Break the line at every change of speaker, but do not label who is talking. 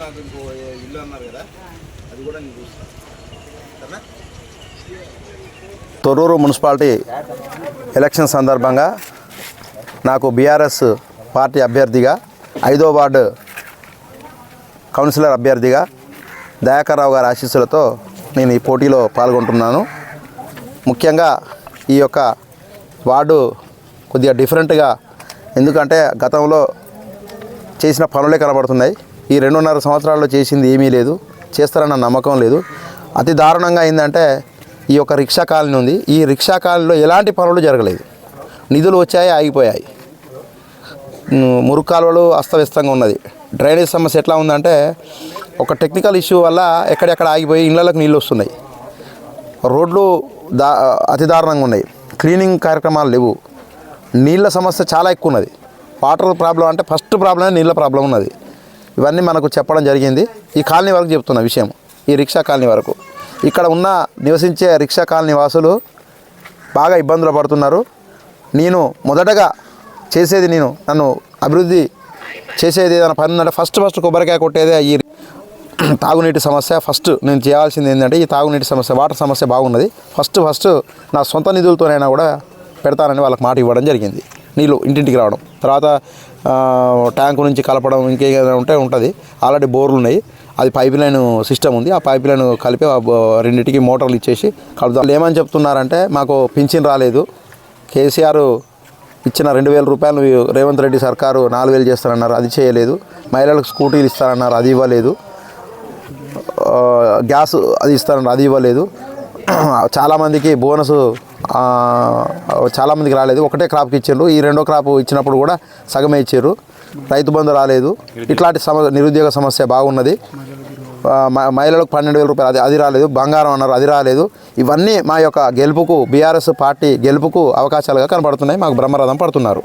నాకు ఇంకో ఇల్లు అన్నారు కదా అది కూడా నేను చూస్తాను సరేనా
తొర్రూరు మున్సిపాలిటీ ఎలక్షన్ సందర్భంగా నాకు బీఆర్ఎస్ పార్టీ అభ్యర్థిగా ఐదో వార్డు కౌన్సిలర్ అభ్యర్థిగా దయాకర్రావు గారి ఆశీస్సులతో నేను ఈ పోటీలో పాల్గొంటున్నాను. ముఖ్యంగా ఈ యొక్క వార్డు కొద్దిగా డిఫరెంట్గా ఎందుకంటే గతంలో చేసిన పనులే కనబడుతున్నాయి. ఈ రెండున్నర సంవత్సరాల్లో చేసింది ఏమీ లేదు. చేస్తారన్న నమ్మకం లేదు. అతి దారుణంగా ఏంటంటే ఈ యొక్క రిక్షా కాలనీ ఉంది. ఈ రిక్షా కాలనీలో ఎలాంటి పనులు జరగలేదు. నిధులు వచ్చాయి ఆగిపోయాయి. ఉమ్, మురుగు కాలువలు అస్తవ్యస్తంగా ఉన్నది. డ్రైనేజ్ సమస్య ఎట్లా ఉందంటే ఒక టెక్నికల్ ఇష్యూ వల్ల ఎక్కడెక్కడ ఆగిపోయి ఇళ్ళకి నీళ్ళు వస్తున్నాయి. రోడ్లు దా అతి దారుణంగా ఉన్నాయి. క్లీనింగ్ కార్యక్రమాలు లేవు. నీళ్ళ సమస్య చాలా ఎక్కువ ఉన్నది. వాటర్ ప్రాబ్లం అంటే ఫస్ట్ ప్రాబ్లం నీళ్ళ ప్రాబ్లం ఉన్నది. ఇవన్నీ మనకు చెప్పడం జరిగింది. ఈ కాలనీ వరకు చెప్తున్న విషయం. ఈ రిక్షా కాలనీ వరకు. ఇక్కడ ఉన్న నివసించే రిక్షా కాలనీ వాసులు బాగా ఇబ్బందులు పడుతున్నారు. నేను మొదటగా చేసేది నేను నన్ను అభివృద్ధి చేసేది ఏదైనా పని ఉందంటే ఫస్ట్ ఫస్ట్ కొబ్బరికాయ కొట్టేదే ఈ తాగునీటి సమస్య. ఫస్ట్ నేను చేయాల్సింది ఏంటంటే ఈ తాగునీటి సమస్య వాటర్ సమస్య బాగున్నది. ఫస్ట్ ఫస్ట్ నా సొంత నిధులతోనైనా కూడా పెడతానని వాళ్ళకి మాట ఇవ్వడం జరిగింది. నీళ్ళు ఇంటింటికి రావడం. తర్వాత ట్యాంకు నుంచి కలపడం ఇంకేదైనా ఉంటే ఉంటుంది. ఆల్రెడీ బోర్లు ఉన్నాయి. అది పైప్ లైన్ సిస్టమ్ ఉంది. ఆ పైప్ లైన్ కలిపి ఆ బో- రెండింటికి మోటార్లు ఇచ్చేసి కలుపుతాం వాళ్ళు ఏమని చెప్తున్నారంటే మాకు పింఛన్ రాలేదు. కేసీఆర్ ఇచ్చిన రెండు వేల రూపాయలు రేవంత్ రెడ్డి సర్కారు నాలుగు వేలు చేస్తారన్నారు అది చేయలేదు. మహిళలకు స్కూటీలు ఇస్తారన్నారు అది ఇవ్వలేదు. గ్యాస్ అది ఇస్తారన్నారు అది ఇవ్వలేదు. చాలామందికి బోనస్ చాలామందికి రాలేదు. ఒకటే క్రాప్కి ఇచ్చారు. ఈ రెండో క్రాప్ ఇచ్చినప్పుడు కూడా సగమే ఇచ్చారు. రైతు బంధు రాలేదు. ఇట్లాంటి సమ నిరుద్యోగ సమస్య బాగున్నది. మహిళలకు పన్నెండు వేల రూపాయలు అది అది రాలేదు బంగారం అన్నారు అది రాలేదు. ఇవన్నీ మా యొక్క గెలుపుకు బీఆర్ఎస్ పార్టీ గెలుపుకు అవకాశాలుగా కనబడుతున్నాయి మాకు బ్రహ్మరథం పడుతున్నారు.